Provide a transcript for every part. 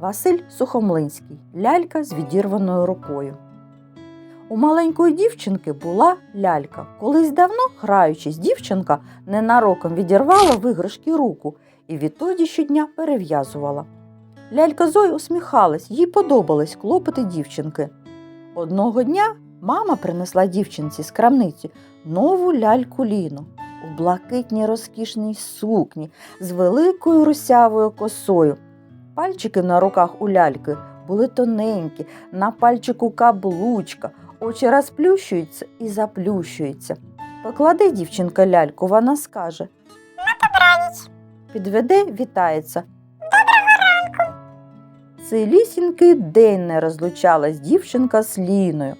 Василь Сухомлинський. Лялька з відірваною рукою. У маленької дівчинки була лялька. Колись давно, граючись, дівчинка ненароком відірвала в іграшки руку і відтоді щодня перев'язувала. Лялька Зой усміхалась, їй подобались клопоти дівчинки. Одного дня мама принесла дівчинці з крамниці нову ляльку Ліну у блакитній розкішній сукні з великою русявою косою. Пальчики на руках у ляльки були тоненькі, на пальчику каблучка, очі розплющуються і заплющуються. Покладе дівчинка ляльку, вона скаже На Добраніч. підведе, вітається. Доброго ранку. Цілісінький день не розлучалась дівчинка з Ліною.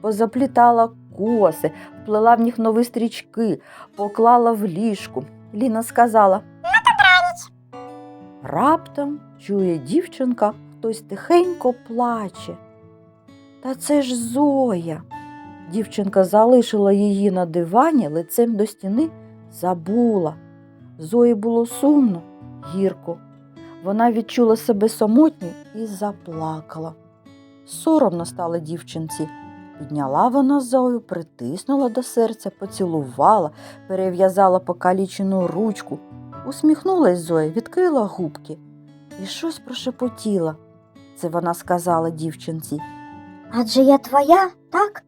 Позаплітала коси, вплела в них нові стрічки, поклала в ліжку. Ліна сказала. Раптом чує дівчинка, хтось тихенько плаче. Та це ж Зоя. Дівчинка залишила її на дивані лицем до стіни, забула. Зої було сумно, гірко. Вона відчула себе самотньою і заплакала. Соромно стало дівчинці. Підняла вона Зою, притиснула до серця, поцілувала, перев'язала покалічену ручку, Усміхнулась Зоя, відкрила губки і щось прошепотіла. Це вона сказала дівчинці. Адже я твоя, так?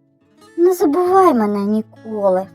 Не забувай мене ніколи.